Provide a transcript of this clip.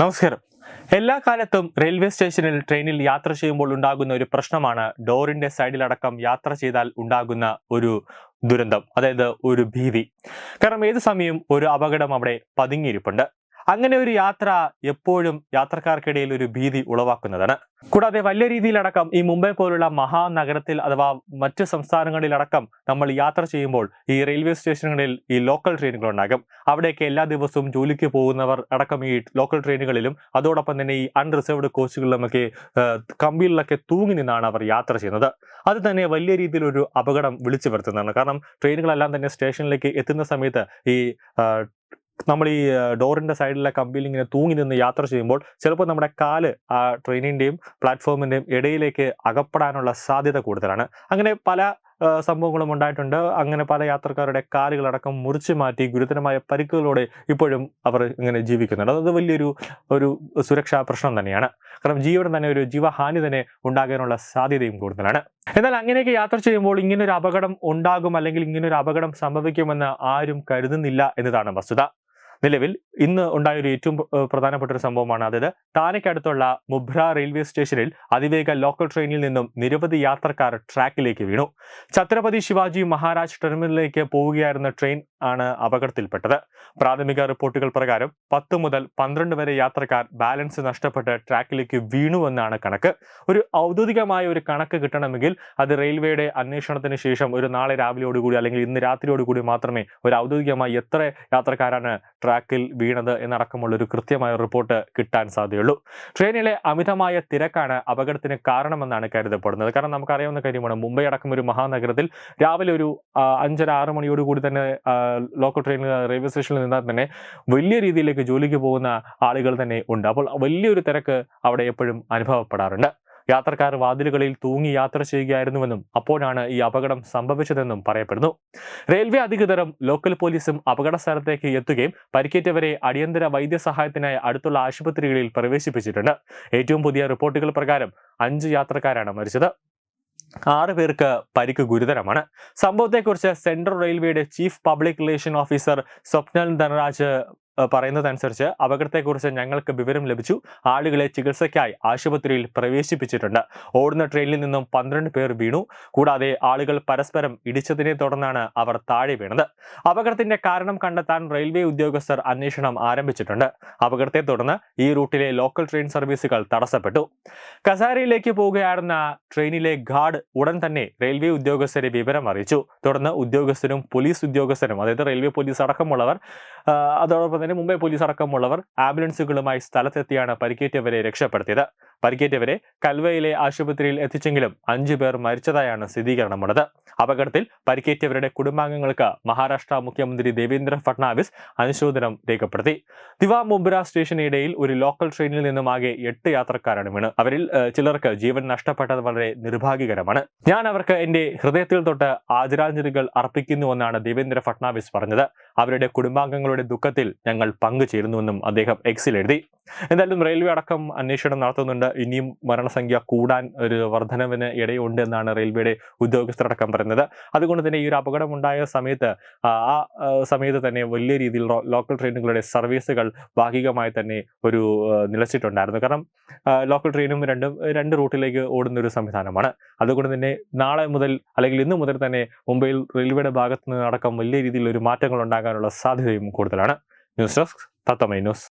നമസ്കാരം. എല്ലാ കാലത്തും റെയിൽവേ സ്റ്റേഷനിൽ ട്രെയിനിൽ യാത്ര ചെയ്യുമ്പോൾ ഉണ്ടാകുന്ന ഒരു പ്രശ്നമാണ് ഡോറിന്റെ സൈഡിലടക്കം യാത്ര ചെയ്താൽ ഉണ്ടാകുന്ന ഒരു ദുരന്തം അതായത് ഒരു ഭീതി. കാരണം ഏത് സമയവും ഒരു അപകടം അവിടെ പതുങ്ങിയിരിപ്പുണ്ട്? അങ്ങനെ ഒരു യാത്ര എപ്പോഴും യാത്രക്കാർക്കിടയിൽ ഒരു ഭീതി ഉളവാക്കുന്നതാണ്. കൂടാതെ വലിയ രീതിയിലടക്കം ഈ മുംബൈ പോലുള്ള മഹാനഗരത്തിൽ അഥവാ മറ്റ് സംസ്ഥാനങ്ങളിലടക്കം നമ്മൾ യാത്ര ചെയ്യുമ്പോൾ ഈ റെയിൽവേ സ്റ്റേഷനുകളിൽ ഈ ലോക്കൽ ട്രെയിനുകൾ ഉണ്ടാകും അവിടെയൊക്കെ എല്ലാ ദിവസവും ജോലിക്ക് പോകുന്നവർ അടക്കം ഈ ലോക്കൽ ട്രെയിനുകളിലും അതോടൊപ്പം തന്നെ ഈ അൺറിസർവ്ഡ് കോച്ചുകളിലുമൊക്കെ കമ്പിയിലൊക്കെ തൂങ്ങി നിന്നാണ് അവർ യാത്ര ചെയ്യുന്നത്. അത് തന്നെ വലിയ രീതിയിലൊരു അപകടം വിളിച്ചു വരുത്തുന്നതാണ്. കാരണം ട്രെയിനുകളെല്ലാം തന്നെ സ്റ്റേഷനിലേക്ക് എത്തുന്ന സമയത്ത് ഈ നമ്മൾ ഈ ഡോറിന്റെ സൈഡിലെ കമ്പിയിൽ ഇങ്ങനെ തൂങ്ങി നിന്ന് യാത്ര ചെയ്യുമ്പോൾ ചിലപ്പോൾ നമ്മുടെ കാൽ ആ ട്രെയിനിന്റെയും പ്ലാറ്റ്ഫോമിന്റെയും ഇടയിലേക്ക് അകപ്പെടാനുള്ള സാധ്യത കൂടുതലാണ്. അങ്ങനെ പല സംഭവങ്ങളും ഉണ്ടായിട്ടുണ്ട്. അങ്ങനെ പല യാത്രക്കാരുടെ കാലുകളടക്കം മുറിച്ചു മാറ്റി ഗുരുതരമായ പരിക്കുകളോടെ ഇപ്പോഴും അവർ ഇങ്ങനെ ജീവിക്കുന്നുണ്ട്. അത് വലിയൊരു ഒരു സുരക്ഷാ പ്രശ്നം തന്നെയാണ്. കാരണം ജീവന് തന്നെ ഒരു ജീവഹാനി തന്നെ ഉണ്ടാകാനുള്ള സാധ്യതയും കൂടുതലാണ്. എന്നാൽ അങ്ങനെയൊക്കെ യാത്ര ചെയ്യുമ്പോൾ ഇങ്ങനൊരു അപകടം ഉണ്ടാകും അല്ലെങ്കിൽ ഇങ്ങനൊരു അപകടം സംഭവിക്കുമെന്ന് ആരും കരുതുന്നില്ല എന്നതാണ് വസ്തുത. നിലവിൽ ഇന്ന് ഉണ്ടായ ഒരു ഏറ്റവും പ്രധാനപ്പെട്ട ഒരു സംഭവമാണ്. അതായത് താനയ്ക്കടുത്തുള്ള മുബ്ര റെയിൽവേ സ്റ്റേഷനിൽ അതിവേഗ ലോക്കൽ ട്രെയിനിൽ നിന്നും നിരവധി യാത്രക്കാർ ട്രാക്കിലേക്ക് വീണു. ഛത്രപതി ശിവാജി മഹാരാജ് ടെർമിനലിലേക്ക് പോവുകയായിരുന്ന ട്രെയിൻ ആണ് അപകടത്തിൽപ്പെട്ടത്. പ്രാഥമിക റിപ്പോർട്ടുകൾ പ്രകാരം പത്ത് മുതൽ പന്ത്രണ്ട് വരെ യാത്രക്കാർ ബാലൻസ് നഷ്ടപ്പെട്ട് ട്രാക്കിലേക്ക് വീണുവെന്നാണ് കണക്ക്. ഒരു ഔദ്യോഗികമായ ഒരു കണക്ക് കിട്ടണമെങ്കിൽ അത് റെയിൽവേയുടെ അന്വേഷണത്തിന് ശേഷം ഒരു നാളെ രാവിലെയോടുകൂടി അല്ലെങ്കിൽ ഇന്ന് രാത്രിയോടുകൂടി മാത്രമേ ഒരു ഔദ്യോഗികമായി എത്ര യാത്രക്കാരാണ് ട്രാക്കിൽ വീണത് എന്നടക്കമുള്ളൊരു കൃത്യമായ റിപ്പോർട്ട് കിട്ടാൻ സാധ്യതയുള്ളൂ. ട്രെയിനിലെ അമിതമായ തിരക്കാണ് അപകടത്തിന് കാരണമെന്നാണ് കരുതപ്പെടുന്നത്. കാരണം നമുക്കറിയാവുന്ന കാര്യമാണ് മുംബൈ അടക്കം ഒരു മഹാനഗരത്തിൽ രാവിലെ ഒരു അഞ്ചര ആറ് മണിയോടുകൂടി തന്നെ ലോക്കൽ ട്രെയിൻ റെയിൽവേ സ്റ്റേഷനിൽ നിന്നാൽ തന്നെ വലിയ രീതിയിലേക്ക് ജോലിക്ക് പോകുന്ന ആളുകൾ തന്നെ ഉണ്ട്. അപ്പോൾ വലിയൊരു തിരക്ക് അവിടെ എപ്പോഴും അനുഭവപ്പെടാറുണ്ട്. യാത്രക്കാർ വാതിലുകളിൽ തൂങ്ങി യാത്ര ചെയ്യുകയായിരുന്നുവെന്നും അപ്പോഴാണ് ഈ അപകടം സംഭവിച്ചതെന്നും പറയപ്പെടുന്നു. റെയിൽവേ അധികൃതരും ലോക്കൽ പോലീസും അപകട സ്ഥലത്തേക്ക് എത്തുകയും പരിക്കേറ്റവരെ അടിയന്തര വൈദ്യസഹായത്തിനായി അടുത്തുള്ള ആശുപത്രികളിൽ പ്രവേശിപ്പിച്ചിട്ടുണ്ട്. ഏറ്റവും പുതിയ റിപ്പോർട്ടുകൾ പ്രകാരം അഞ്ച് യാത്രക്കാരാണ് മരിച്ചത്. ആറ് പേർക്ക് പരിക്ക് ഗുരുതരമാണ്. സംഭവത്തെക്കുറിച്ച് സെൻട്രൽ റെയിൽവേയുടെ chief public relation officer Swapnil Dhanraj പറയുന്നതനുസരിച്ച് അപകടത്തെക്കുറിച്ച് ഞങ്ങൾക്ക് വിവരം ലഭിച്ചു. ആളുകളെ ചികിത്സയ്ക്കായി ആശുപത്രിയിൽ പ്രവേശിപ്പിച്ചിട്ടുണ്ട്. ഓടുന്ന ട്രെയിനിൽ നിന്നും പന്ത്രണ്ട് പേർ വീണു. കൂടാതെ ആളുകൾ പരസ്പരം ഇടിച്ചതിനെ തുടർന്നാണ് അവർ താഴെ വീണത്. അപകടത്തിന്റെ കാരണം കണ്ടെത്താൻ റെയിൽവേ ഉദ്യോഗസ്ഥർ അന്വേഷണം ആരംഭിച്ചിട്ടുണ്ട്. അപകടത്തെ തുടർന്ന് ഈ റൂട്ടിലെ ലോക്കൽ ട്രെയിൻ സർവീസുകൾ തടസ്സപ്പെട്ടു. കസാരയിലേക്ക് പോവുകയായിരുന്ന ട്രെയിനിലെ ഗാർഡ് ഉടൻ തന്നെ റെയിൽവേ ഉദ്യോഗസ്ഥരെ വിവരം അറിയിച്ചു. തുടർന്ന് ഉദ്യോഗസ്ഥരും പോലീസ് ഉദ്യോഗസ്ഥരും അതായത് റെയിൽവേ പോലീസ് അടക്കമുള്ളവർ അതോടൊപ്പം തന്നെ മുംബൈ പോലീസ് അടക്കമുള്ളവർ ആംബുലൻസുകളുമായി സ്ഥലത്തെത്തിയാണ് പരിക്കേറ്റവരെ രക്ഷപ്പെടുത്തിയത്. പരിക്കേറ്റവരെ കൽവയിലെ ആശുപത്രിയിൽ എത്തിച്ചെങ്കിലും അഞ്ചു പേർ മരിച്ചതായാണ് സ്ഥിരീകരണമുള്ളത്. അപകടത്തിൽ പരിക്കേറ്റവരുടെ കുടുംബാംഗങ്ങൾക്ക് മഹാരാഷ്ട്ര മുഖ്യമന്ത്രി ദേവേന്ദ്ര ഫട്നാവിസ് അനുശോചനം രേഖപ്പെടുത്തി. ദിവാ മുബ്ര സ്റ്റേഷനിടയിൽ ഒരു ലോക്കൽ ട്രെയിനിൽ നിന്നും ആകെ എട്ട് യാത്രക്കാരാണ് വീണ്. അവരിൽ ചിലർക്ക് ജീവൻ നഷ്ടപ്പെട്ടത് വളരെ നിർഭാഗ്യകരമാണ്. ഞാൻ അവർക്ക് എന്റെ ഹൃദയത്തിൽ തൊട്ട് ആദരാഞ്ജലികൾ അർപ്പിക്കുന്നുവെന്നാണ് ദേവേന്ദ്ര ഫട്നാവിസ് പറഞ്ഞത്. അവരുടെ കുടുംബാംഗങ്ങളുടെ ദുഃഖത്തിൽ ഞങ്ങൾ പങ്കുചേരുന്നുവെന്നും അദ്ദേഹം എക്സിൽ എഴുതി. എന്തായാലും റെയിൽവേ അടക്കം അന്വേഷണം നടത്തുന്നുണ്ട്. ഇനിയും മരണസംഖ്യ കൂടാൻ ഒരു വർധനവിന് ഇടയുണ്ട് എന്നാണ് റെയിൽവേയുടെ ഉദ്യോഗസ്ഥരടക്കം പറയുന്നത്. അതുകൊണ്ട് തന്നെ ഈ ഒരു അപകടം ഉണ്ടായ സമയത്ത് ആ സമയത്ത് തന്നെ വലിയ രീതിയിൽ ലോക്കൽ ട്രെയിനുകളുടെ സർവീസുകൾ ഭാഗികമായി തന്നെ ഒരു നിലച്ചിട്ടുണ്ടായിരുന്നു. കാരണം ലോക്കൽ ട്രെയിനും രണ്ടും രണ്ട് റൂട്ടിലേക്ക് ഓടുന്ന ഒരു സംവിധാനമാണ്. അതുകൊണ്ട് തന്നെ നാളെ മുതൽ അല്ലെങ്കിൽ ഇന്ന് മുതൽ തന്നെ മുംബൈയിൽ റെയിൽവേയുടെ ഭാഗത്ത് നിന്ന് അടക്കം വലിയ രീതിയിൽ ഒരു മാറ്റങ്ങൾ ഉണ്ടാകാനുള്ള സാധ്യതയും കൂടുതലാണ്. ന്യൂസ് ഡെസ്ക് തത്തമൈ ന്യൂസ്.